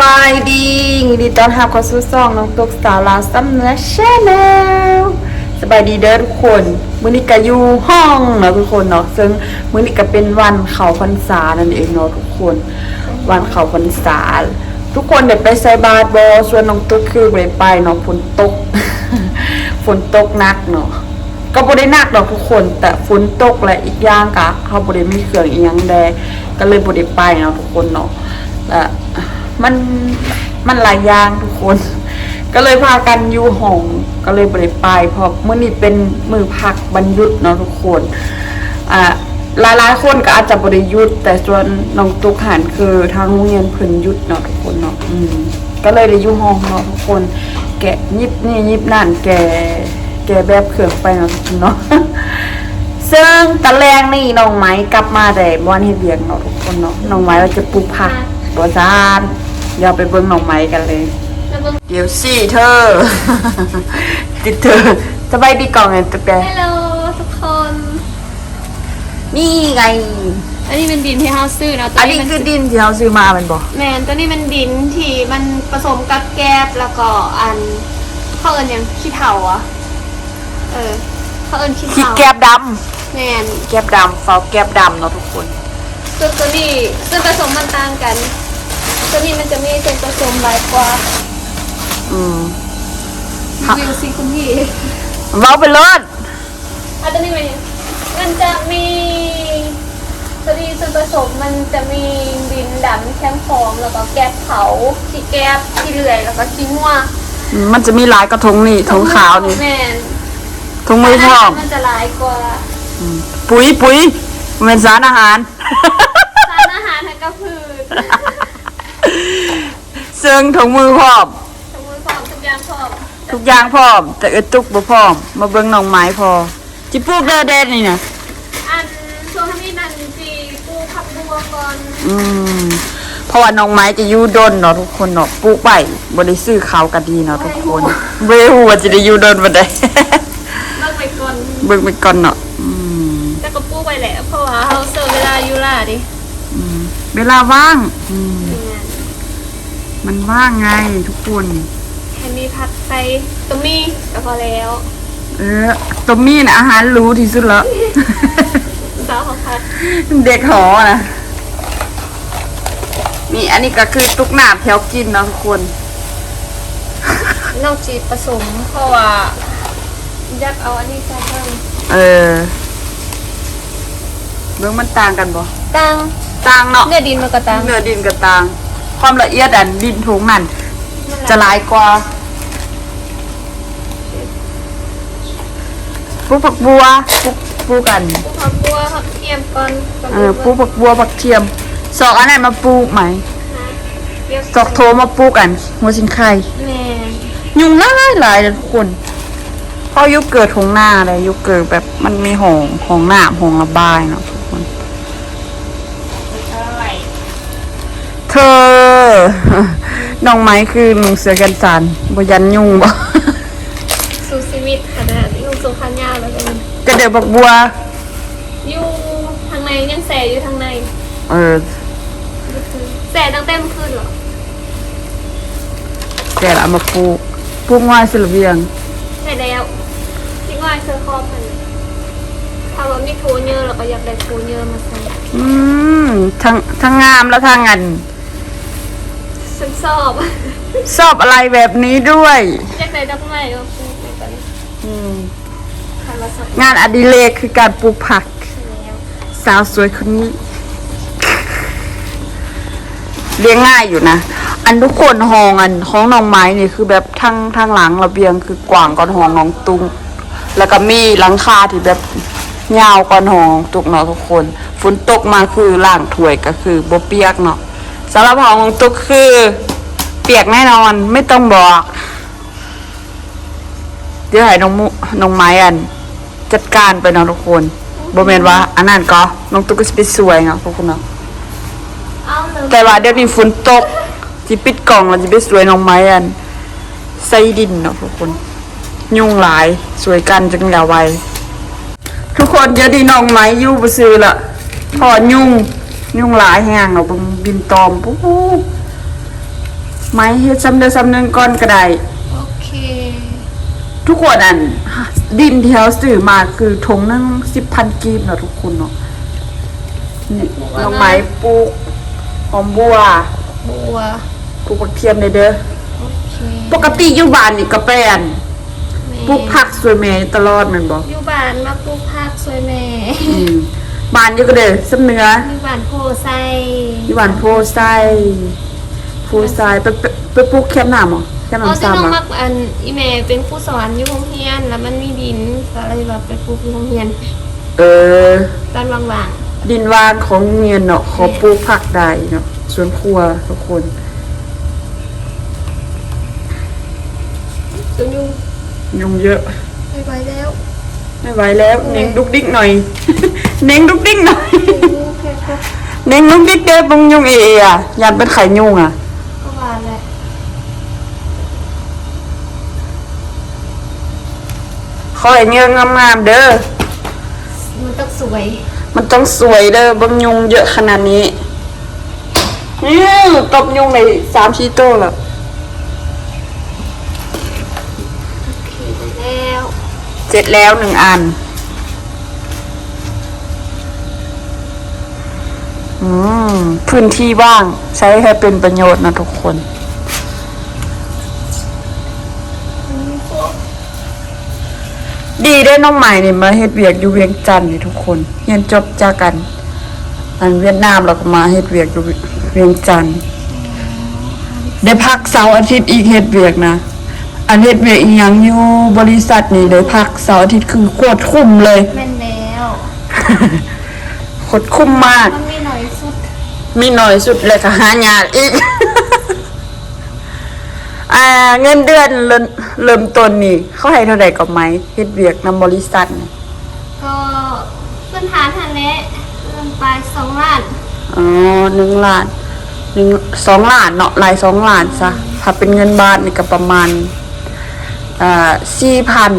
บายดียินดีต้อนรับเข้าสู่ช่องน้องตกสาวลาวซ้ำเนื้อชแนลสบายดีเด้อทุกคนมื้อนี้ก็อยู่ห้องเนาะทุกคนเนาะซึ่งมื้อนี้ก็เป็นวันเขาพรรษานั่นเองเนาะทุกคน วันเขาพรรษา ทุกคนได้ไปใส่บาตรบ่ส่วนน้องตุ๊กคือได้ไปเนาะฝนตก ฝนตกหนักเนาะก็บ่ได้หนักดอกทุกคน แต่ฝนตกและอีกอย่างกะเขาบ่ได้มีเครื่องอีหยังแดก็เลยบ่ได้ไปเนาะทุกคนเนาะและ มันมันหลายอย่างทุกคน ก็เลยพากันอยู่ห้องก็เลยบ่ได้ไปเพราะมื้อนี้เป็นมือพักบรรยุทธ์เนาะทุกคนอ่าหลายๆคนก็อาจจะบ่ได้หยุดแต่ส่วนน้องตุกหันคือทางโรงเรียนเพิ่นหยุดเนาะทุกคนเนาะอืมก็เลยได้อยู่ห้องเนาะทุกคน แกะยิบนี่ยิบนั่นแกแกแบบเครื่องไปเนาะทุกคนเนาะซึ่งตะแรงนี่น้องไม้กลับมาแต่บ้านเฮ็ดเวียงเนาะทุกคนเนาะน้องไม้เราจะปลูกผักบัวซาน เดี๋ยวไปเบิ่งน้องไม้กันเลยแล้วเบิ่งเดี๋ยวสิเธอ ติดเธอสบายดีก่อนไงตุ๊กแกฮัลโหลทุกคน นี่ไง อันนี้เป็นดินที่เฮาซื้อเนาะตัวอันนี้มัคือดินที่เราซื้อมาแมันบอกแมนตัวนี้มันดินที่มันผสมกับแกบแล้วก็อันเขาเอิ้นหยังขี้เถ้าอะเออเขาเอิ้นขี้ขี้เถ้าแกบดแมนำแกบดำเฝ้าแกบดำเนาะทุกคน ตัวตัวนี้ส่วนผสมมันต่างกัน ตัวนี้มันจะมีส่วนผสมหลายกว่าอืมรีวิวสิคุณพี่เว้าไปเลยอันตัวนี้มันมันจะมีตัวนี้ส่วนผสมมันจะมีดินดำแข็งฟองแล้วก็แกบเผาขี้แกบขี้เลื่อยแล้วก็ขี้งัวมันจะมีหลายกระทงนี่ทงขาวนี่แม่นทงมือพร้อมมันจะหลายกว่าปุ๋ยปุ๋ยมันเป็นสารอาหาร สารอาหารทางกระพืช ซึ่งถุงมือพร้อมสมุนพร้อมทุกอย่างพร้อมทุกอย่างพร้อม แต่เอดตุกบ่พร้อม มาเบิ่งน้องไม้พอจิปลูกเด้อเด่นนี่นะอันช่วงที่นันจีปูผักบัวก่อนอืมเพราะว่าน้องไม้จะอยู่ดนเนาะทุกคนเนาะปลูกไปบ่ได้ซื้อข้าวก็ดีเนาะทุกคนเบ่ฮู้ว่าจะได้อยู่ดนบ่ได้เลิกไปก่อนเบิ่งไปก่อนเนาะอืมแต่ก็ปูไปแหละเพราะว่าเขาเสิร์ฟเวลาอยู่ล่ะดิอืมเวลาว่างอืมเป็นไง มันว่างไงทุกคน แค่มีผัดใส่ตุ้มี่ก็พอแล้วเออตวมี่น่ะอาหารรู้ที่สุดแล้ว สาวของผัดเด็กหอนะนี่อันนี้ก็คือตุกหนาบแถวกินเนาะทุกคน นอกจีผสมเพราะว่าอยากเอาอันนี้ใส่เพิ่มเออเบื้องมันต่างกันบ่ตังต่างเนาะ เนื้อดินมันก็ตัง เนื้อดินกับต่าง ความละเอียดอันดินทุงนั่นจะหลายกว่าปลูกผักบัวปลูกปลูกกันปูผักบัวผักเทียมก่อนก่อนเออปลูกผักบัวผักเทียมสอกอันไหนมาปลูกไหมนะเรียกสอกโทมาปลูกกันหัวสิงไข่แม่ยุงหลายหลายเลยทุกคนเพราะยุคเกิดทงหน้าเลยยุคเกิดแบบมันมีหองหองหน้าหองระบายเนาะทุกคน เธอ น้องไม้คือหนูเสือกันสันบยันยุงบ่สู่ชีวิตขนาดลูกสุขันยาวแล้วกันกระเดือบักบัว อยู่ทางในยังแสอยู่ทางในเออแสตั้งแต่เมื่อคืนเหรอแกละเอามาปลูกปลูกง่ายสิละเบียงแสแล้วทิ้งไว้เธอครอบมันถ้าว่ามีโทเยอะเราก็อยากได้โทเยอะมาใส่อืมทั้งทั้งงามแล้วทั้งงัน ฉันชอบชอบอะไรแบบนี้ด้วย อยากได้ดอกไม้ก็ปลูกไปกันอืมทำมาสักงานอดิเรกคือการปลูกผัก แล้วสาวสวยคนนี้ เลี้ยงง่ายอยู่นะ อันทุกคนหองอันของน้องไม้นี่คือแบบทั้งทั้งหลังระเบียงคือกว้างก่อนหองน้องตุงแล้วก็มีหลังคาที่แบบยาวก่อนหองตุกเนาะทุกคนฝนตกมาคือล่างถ้วยก็คือบ่เปียกเนาะ สำหรับหองของตุกคือ เปียกแน่นอนไม่ต้องบอก เดี๋ยวให้น้องมุน้องไม้อัน จัดการไปเนาะทุกคนบ่แม่นว่าอันนั้นก็น้องตุ๊กก็สิไปสวยเนาะทุกคนเนาะเอาเลยแต่ว่าเดี๋ยวนี้ฝนตกสิปิดกล่องแล้วสิไปสวยน้องไม้อันใส่ดินเนาะทุกคน ยุ่งหลายสวยกันจังแล้วไวทุกคนเดี๋ยวนี้น้องไม้อยู่บ่ซื้อละพอยุ่ง ยุ่งหลายแฮงเนาะเบิ่งบินตอมปุ๊บไม้เฮ็ดซ้ำเด้อซ้ำหนึงก่อนก็ได้โอเค ทุกคนอัน ดินที่เขาซื้อมาคือทงหนึง10,000กีบเนาะทุกคนเนาะนี่น้องไม้ปลูกหอมบัว บัวปลูกผักเทียมเลยเด้อโอเคปกติอยู่บ้านนี่ก็แปลนปลูกผักสวยแม่ตลอดแมันบ่อยู่บ้านมาปลูกผักสวยแม่อืม บ้านอยู่ก็เด้อสำเนืออยู่บ้านโพไซอยู่บ้านโพไซโพไซไปไปไปปลูกแคมป์น้ำเหรอแคมป์อ๋อน้ำที่ซ้ำน้องเหรมัอกอันอีแม่เป็นผู้สอนอยู่โรงเรียน แล้วมันมีดินก็เลยแบบไปปลูกอยู่โรงเรียน เออตอนว่างดินวางของเมียนเนาะขอปลูกผักได้เนาะสวนครัวทุกคนๆจนอยู่ยุงเยอะไม่ไหวแล้ว ไม่ไหวแล้วเน่งดุกดิกหน่อย เน่งดุกดิกหน่อยอยู่แค่ก็เน่งดุกดิกเด้อบังยุงเอเออะยันเป็นไข่ยุงอะก็ว่าแหละขอให้เงืองงามๆเด้อ มันต้องสวย มันต้องสวยเด้อบังยุงเยอะขนาดนี้นี่ตบยุงในสามชีโต้แล้วโอเคได้แล้วเสร็จแล้วหนึ่งอัน อืมพื้นที่ว่างใช้ให้เป็นประโยชน์นะทุกคน ดีได้น้องใหม่นี่มาเฮ็ดเวียกอยู่เวียงจันทน์นี่ทุกคนเรียนจบจากกันอันเวียดนามเราก็มาเฮ็ดเวียกอยู่เวียงจันทน์ได้พักเสาร์อาทิตย์อีกเฮ็ดเวียกนะอันเฮ็ดเวียกอีหยังอยู่บริษัทนี่ได้พักเสาร์อาทิตย์คือโคตรคุ้มเลย แม่นแล้ว โคตรคุ้มมาก มันมีหน่อยสุด มีหน่อยสุดเลยก็หายากอีก อ่า เงินเดือนเริ่มเริ่มต้นนี่ เขาให้เท่าไหร่กับไหมเฮ็ดเวียกนำบริษัทนี่ก็พื้นฐานทันแหละเริ่มไปสองล้านอ๋อหนึ่งล้านหนึ่งสองล้านเนาะรายสองล้านซะถ้าเป็นเงินบาทนี่ก็ประมาณอ่าสี่พัน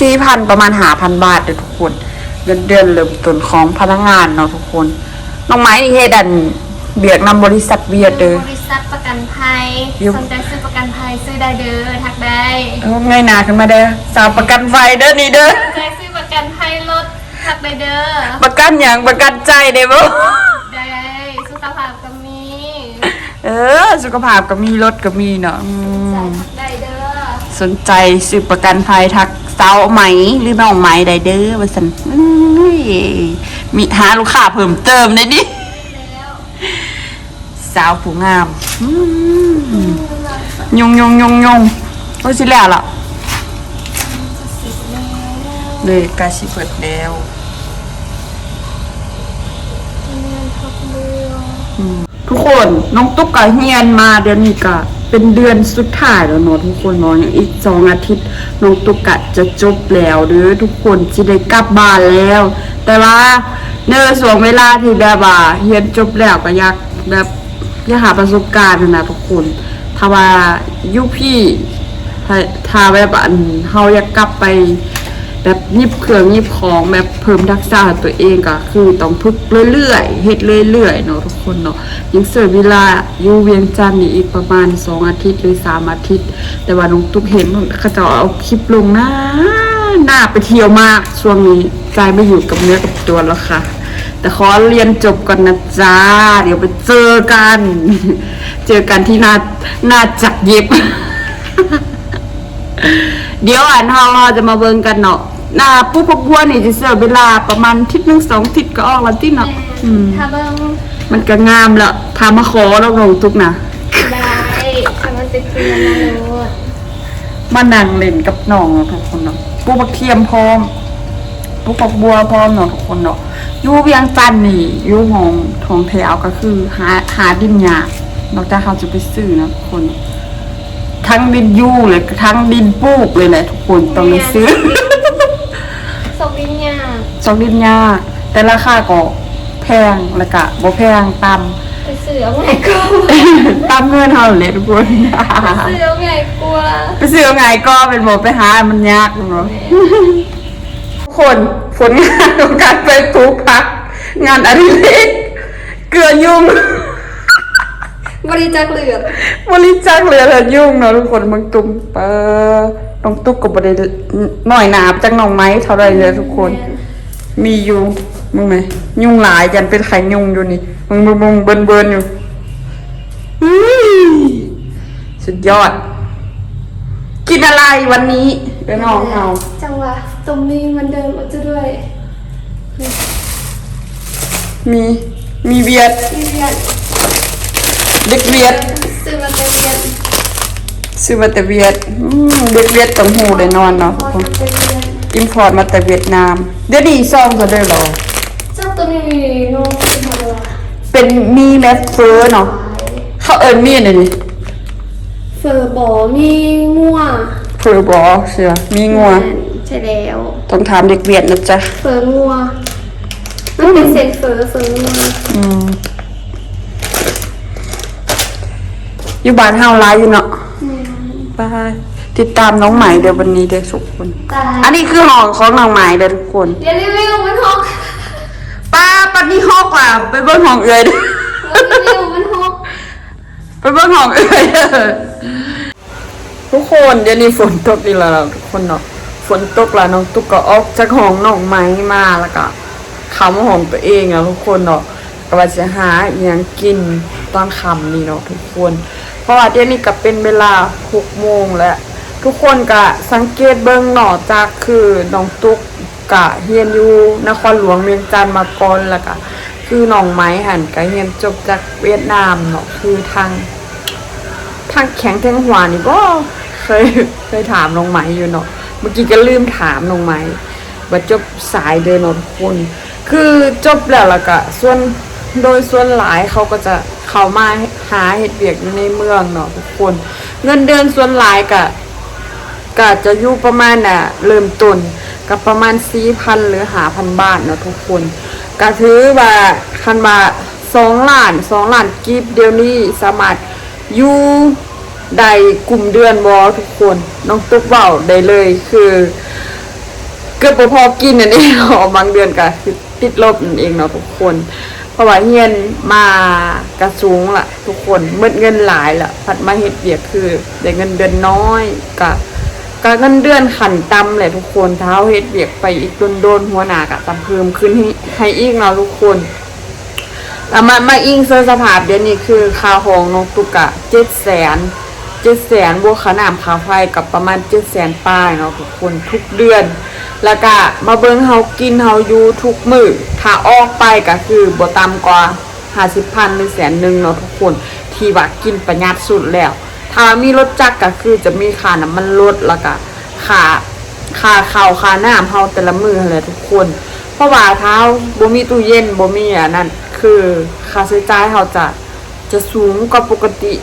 สี่พันประมาณหาพันบาทเด้อทุกคน เงินเดือนเริ่มต้นของพนักงานเนาะทุกคน น้องไม้นี่เฮ็ดอัน เบียกนำบริษัทเวียดเด้อบริษัทประกันภัยอยู่สนใจซื้อประกันภัยซื้อได้เด้อทักได้เอาง่ายหนาขึ้นมาเด้อสาวประกันไฟเด้อนี่เด้อสนใจซื้อประกันภัยรถทักได้เด้อประกันอย่างประกันใจเด้บ่ได้สุขภาพก็มีเออสุขภาพก็มีรถก็มีเนาะอืใจมทักได้เด้อสนใจซื้อประกันภัยทักสาวไหมหรือน้องไหมได้เด้อว่าซั่นอุ้ยมีหาลูกค้าเพิ่มเติมได้ดิแล้ว สาวผู้งามยงยงยงยงโอ้ยสิแล้วล่ะเลยกาสิเปิดแล้วทุกคนน้องตุ๊กกะเฮียนมาเดือนนี้กะเป็นเดือนสุดท้ายแล้วเนาะทุกคนเนาะอย่างอีกสองอาทิตย์น้องตุ๊กกะจะจบแล้วเด้อทุกคนสิได้กลับบ้านแล้ว แต่ว่าเนื้อส่วงเวลาที่แบบว่าเรียนจบแล้วก็อยากแบบ อยากหาประสบการณ์นะทุกคนถ้าว่ายุพี่ถ้าแบบอันเฮาอยากกลับไป แบบยิบเครื่องยิบของแบบเพิ่มทักษะตัวเองก็คือต้องฝึกเรื่อยๆเฮ็ดเรื่อยๆเนาะทุกคนเนาะยังเสียเวลาอยู่เวียงจันทน์นี่อีกประมาณ2อาทิตย์หรือ3อาทิตย์ แต่ว่าน้องตุ๊กเห็นเขาจะเอาคลิปลงหน้าหน้าไปเที่ยวมากช่วงนี้ใจไม่อยู่กับเนื้อกับตัวแล้วค่ะ แต่ขอเรียนจบก่อนนะจ้า เดี๋ยวไปเจอกัน เจอกันที่หน้าหน้าจักรเย็บ เดี๋ยวอ่านเฮาเราจะมาเบิ่งกันเนาะหน้าปุ๊บพกบัวนี่จะเสียเวลาประมาณทิศหนึงสองทิศก็ออกแล้วที่เนาะอืมถ้าเบิ่งมันก็งามแล้วพามาขอแล้วลงทุกนะได้ถ้ามันเป็นเพื่อนนะโน้ตมานั่งเล่นกับน้องเนาะทุกคนเนาะปุ๊บกเทียมพร้อม ปุ๊บพกบัวพร้อมเนาะทุกคนเนาะอยู่เวียงจันทน์นี่อยู่ห้องทองแถวก็คือ หาหาดินยากนอกจากเขาจะไปซื้อนะทุกคน ทั้งดินยู่เลยทั้งดินปลูกเลยแหละทุกคนต้องไปซื้อสองลิ้นยาสองดินยากแต่ราคาก็แพงแล้วก็บ่แพงตามไปเสือไงกลัวตามเงินเฮาเลยทุกคนเสือไงกลัวไปซื้อไงก็เป็นบ่ไปหามันยากเนาะทุก คนผลงานของการไปปลูกผัก งานอดิเรกเกลือยุ่ง บริจาคเหลือบริจาคเหลือเถินยุ่งเนาะทุกคนมึงตุ้มเปอน้องตุ๊กกับบริหน่อยหนาจากน้องไม้เท่าไรเลยทุกคน มีอยู่มึงไหมยุ่งหลายกันเป็นไข่ยุ่งอยู่นี่มึงมึงมึงเบินเบินอยู่อื้อสุดยอด กินอะไรวันนี้ เดี๋ยวน้องเอาจังหวะตรงนี้มันเดิมเอาจะด้วย มีมีเวียดที่เรียนเด็กเวียดซื้อมาเต็มเรียนซื้อมาแต่เวียดอืมเด็กเวียดต้องหูได้นอนเนาะพอจะเต็มเรียนอินพอร์ตมาแต่เวียดนาม เดี๋ยวนี้ซ่อมเขาได้หรอเจ้าตัวนี้น้องเป็นอะไรวะเป็นมีแมสเฟอร์เนาะเขาเอิญมีอันนี้เฟอร์บอมีงัวเฟ อร์บอเชื่อมีงัว ใช่แล้ว ต้องถามเด็กเวียดนะจ๊ะ เฟอร์งัว มันเป็นเซนเฟอร์เฟอร์งัวอืมอยู่บ้านเฮาไลฟ์อยู่เนาะบายติดตามน้องใหม่เดี๋ยววันนี้เดี๋ยวสุกคน ตายอันนี้คือห้องของน้องใหม่เด้อทุกคน เดี๋ยวรีวิวมันหกป้าปันนี้ห้องกว่าไปเบิ่งห้องเอื้อยเด้อรีวิวมันหก ไปเบิ่งห้องเอื้อยเด้อ ทุกคนเดี๋ยวนี้ฝนตกอีกแล้วล่ะทุกคนเนาะฝนตกแล้วน้องตุ๊กก็ออกจากห้องน้องไม้มาแล้วก็เข้ามาห้องตัวเองแล้วทุกคนเนาะก็ว่าจะหาอหยังกินตอนคำนี่เนาะทุกคน เพราะว่าเดี๋ยวนี้ก็เป็นเวลา6โมงแล้วทุกคนก็สังเกตเบิ่งเนาจากคือน้องตุ๊กกะเฮียนอยู่นครหลวงเวียงจันทน์มาก่อนแล้วก็คือน้องไม้หันก็เฮียนจบจากเวียดนามเนาะคือทาง ทางแข็งแทงหัวนี่ก็เคยเคยถามน้องไหมอยู่เนาะเมื่อกี้ก็ลืมถามน้องไหมว่าจบสายเดินเนาะทุกคน คือจบแล้วล้วก็ส่วนโดยส่วนหลายเขาก็จะเข้ามาหาเห็ดเบียกอยู่ในเมืองเนาะทุกคน เงินเดือนส่วนหลายก็ก็จะอยู่ประมาณน่ะเริ่มต้นกับประมาณสี่พันหรือหาพันบาทเนาะทุกคนก็ถือว่าคันว่าสองล้านสองล้านกีบเดียวนี้สามารถอยู่ ได้กลุ่มเดือนบอทุกคน น้องตุ๊กเบาได้เลยคือเกือบพอกินนั่นเองเนาะบางเดือนก็คือติดลบนั่นเองเนาะทุกคน เพราะว่าเฮียนมากระสูงล่ะ ทุกคนเมิดเงินหลายละผัดมาเฮ็ดเบียกคือได้เงินเดือนน้อยกะกะเงินเดือนขันต่ำแหละทุกคนเท้าเฮ็ดเบียกไปอีกโดนๆหัวหน้ากะตำเพิ่มขึ้นให้ให้อีกเนาะทุกคนแล้วมามาอิงเซอร์สภาพเดี๋ยวนี้คือคาหองนกตุกะเจ็ดแสน เจ็ดแสนบวกค่าน้ำค่าไฟกับประมาณเจ็ดแสนป้ายเนาะทุกคนทุกเดือน แล้วก็มาเบิ่งเฮากินเฮาอยู่ทุกมือถ้าออกไปก็คือบ่ต่ำกว่าห้าสิบพันหรือแสนหนึ่งเนาะทุกคนที่ว่ากินประหยัดสุดแล้ว ถ้ามีรถจักรก็คือจะมีค่าน้ำมันรถแล้วก็ค่าค่าข้าวค่าน้ำเฮาแต่ละมือหั่นแหละทุกคน เพราะว่าเท้าบ่มีตู้เย็นบ่มีอันนั้นคือค่าใช้จ่ายเฮาจะจะสูงกว่าปกติ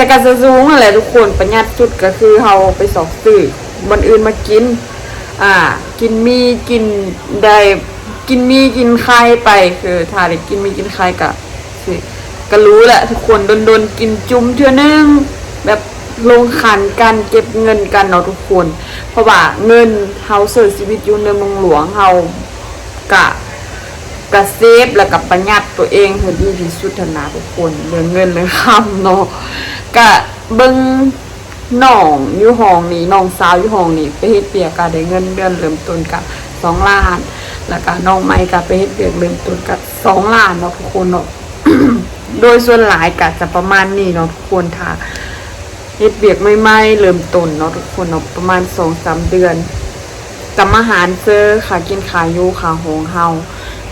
แต่ก็จะสูงนั่นแหละทุกคนประหยัดสุดก็คือเฮาไปสอกซื้อบนอื่นมากิน อ่า กินมีกินได้กินมีกินไข่ไปคือถ้าได้กินมีกินไข่ก็สิก็รู้แหละทุกคนโดนๆกินจุ่มเทื่อนึงแบบลงขันกันเก็บเงินกันเนาะทุกคน เพราะว่าเงินเฮาเสียชีวิตอยู่ในเมืองหลวงเฮากะกะเซฟแล้วกับประหยัดตัวเองให้ดีที่สุดหั้นนะทุกคนเรื่องเงินเรื่องคำเนาะ กะเบิ่งน้องอยู่ห้องนี้น้องสาวอยู่ห้องนี้ไปเฮ็ดเปียกกะได้เงินเดือนเริ่มต้นกับสองล้าน แล้วก็น้องใหม่กะไปเฮ็ดเปียกเริ่มต้นกับสองล้านเนาะทุกคนเนาะโดยส่วนหลายกะจะประมาณนี้เนาะทุกคนค่ะเฮ็ดเบียกไม่ไหม้เริ่มต้นเนาะทุกคนเนาะประมาณสองสามเดือนกำอาหารเจอขากินขาอยู่ขาหงเฮา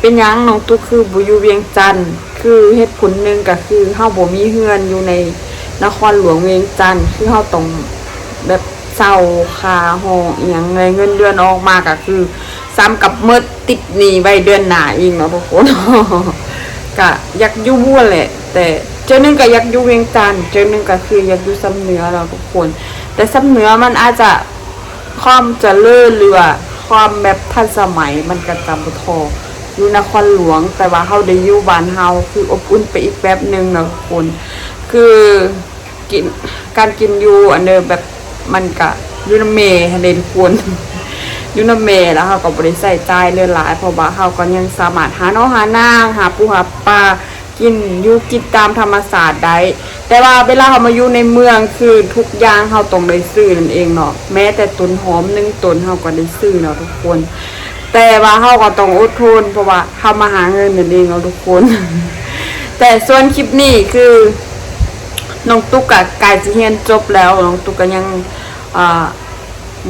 เป็นยังน้องตุ๊กคือบ่อยู่เวียงจันทน์คือเหตุผลหนึ่งก็คือเฮาบ่มีเฮือนอยู่ใน นครหลวงเวียงจันทน์คือเฮาต้องแบบเศร้าคาหองอีหยังไงเงินเดือนออกมาก็คือ ซ้ำกับเมิดติดหนีไว้เดือนหนาอีกเนาะทุกคนก็อยากยู่บัวแหละ แต่เจ้าหนึงก็อยากยู่เวียงจันทน์เจ้าหนึงก็คืออยากยู่ซ้ำเนื้อเราทุกคน แต่ซ้ำเนื้อมันอาจจะความจะเจริญหรือว่าความแบบทันสมัยมันก็จำบ่ทออยู่นครหลวงแต่ว่าเฮาได้อยู่บ้านเฮาคืออบอุ่นไปอีกแบบหนึ่งเนาะทุกคนคือ กิน การกินอยู่อันเดิมแบบมันก็อยู่นเมให้ได้ทุกคนยู่นเมแล้วเขาก็บริใส่ใจเลื่อหลายเพราะว่าเขาก็ยังสามารถหาน้องหานางหาปูหาปลากินอยู่กินตามธรรมศาสตร์ได้ แต่ว่าเวลาเขามาอยู่ในเมืองคือทุกอย่างเขาต้องได้ซื้อนั่นเองเนาะแม้แต่ต้นหอมหนึ่งต้นเขาก็ได้ซื้อเนาะทุกคน แต่ว่าเขาก็ต้องอดทนเพราะว่าเขามาหาเงินนั่นเองเนาะทุกคน แต่ส่วนคลิปนี้คือ น้องตุ๊กอะกายจะเรียนจบแล้วน้องตุ๊กก็ยังอ่า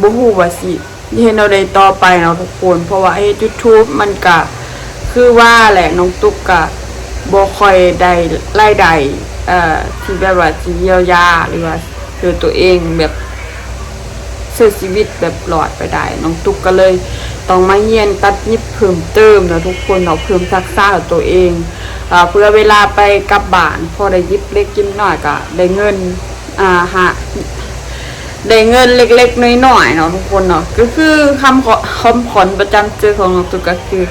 บ่ฮู้ว่าสิเฮ็ดเอาได้ต่อไปเนาะทุกคนเพราะว่าเฮ็ด YouTube มันก็คือว่าแหละน้องตุ๊กก็บ่ค่อยได้รายได้เอ่อที่แบบว่าสิเยียวยาหรือว่าคือตัวเองแบบใช้ชีวิตแบบหลอดไปได้ น้องตุ๊กก็เลยต้องมาเรียนตัดยิบเพิ่มเติมนะทุกคนเนาะเพิ่มทักษะของตัวเอง เพื่อเวลาไปกลับบ้าน พอได้ยิบเล็กยิบน้อยก็ได้เงินอ่าหาได้เงินเล็กๆน้อยๆเนาะทุกคนเนาะก็คือคำขอคำขอนประจำเจอของน้องตุ๊กก็คือ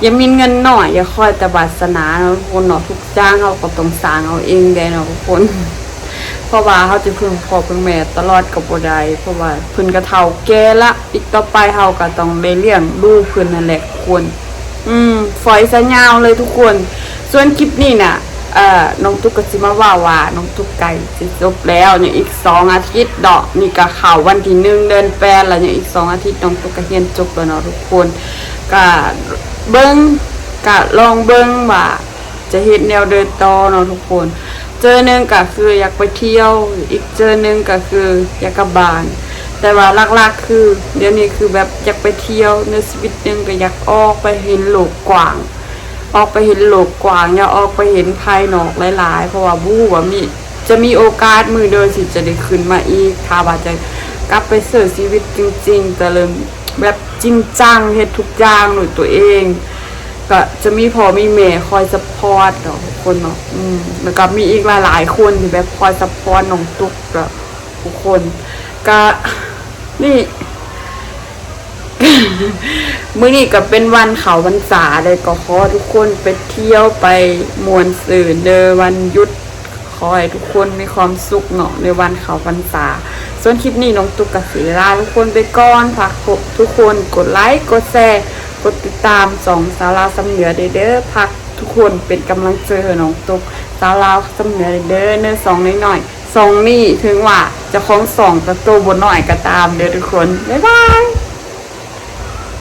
อย่ามีเงินหน่อย อย่าคอยแต่บาสนาเนาะทุกคนเนาะทุกจ้างเราก็ต้องสร้างเอาเองได้เนาะทุกคนเพราะว่าเขาจะพึ่งพ่อพึ่งแม่ตลอดกับบ่ได้เพราะว่าเพิ่นก็เฒ่าแก่ละอีกต่อไปเฮาก็ต้องไดเลี้ยงลูกเพิ่นนั่นแหละทุกคน อืมฝอยซะยาวเลยทุกคน ส่วนคลิปนี้น่ะเอ่อน้องตุ๊กก็สิมาว่าว่าน้องตุ๊กไก่สิจบแล้วเนี่ยอีกสองอาทิตย์ดอกนี่ก็เข้าวันที่หนึ่งเดือนแปดแล้วเนี่ยอีกสองอาทิตย์น้องตุ๊กก็เรียนจบแล้วเนาะทุกคนก็เบิ่งก็ลองเบิ่งว่าจะเฮ็ดแนวเดินต่อเนาะทุกคน เจอหนึ่งก็คืออยากไปเที่ยว อีกเจอหนึ่งก็คืออยากกลับบ้าน แต่ว่าหลักๆคือ เดี๋ยวนี้คือแบบอยากไปเที่ยวในชีวิตหนึ่งก็อยากออกไปเห็นโลกกว้าง ออกไปเห็นโลกกว้างอยาออกไปเห็นภายนอกหลาย ๆ เพราะว่าบู้ว่ามีจะมีโอกาสมือเดินสิจะได้ขึ้นมาอีกถ้าว่าจะกลับไปเสิร์ชชีวิตจริงๆจะเริ่มแบบจริงจังเฮ็ดทุกอย่างหน่วยตัวเอง ก็จะมีพ่อมีแม่คอยสปอร์ตเนาะทุกคนเนาะอืมแล้วก็มีอีกหลายๆคนที่แบบคอยสปอร์ตน้องตุ๊กกับทุกคนก็นี่ มื้อนี้ก็เป็นวันเขาวันษาเลยก็ขอทุกคนไปเที่ยวไปมวนสื่นเดอวันหยุดขอให้ทุกคนมีความสุขเนาะในวันเขาวันษาส่วนคลิปนี้น้องตุ๊กกับสีลาทุกคนไปก่อนฝากทุกคนกดไลค์กดแชร์กดติดตามสองสาราสำเหนือเด้อพักทุกคนเป็นกำลังใจให้น้องตุ๊กสาราสำเหนือเด้อเนื้อสองน้อยๆสองนี่ถึงว่าจะคล้องสองแต่ตัวบนหน่อยก็ตามเด้อทุกคนบ๊ายบาย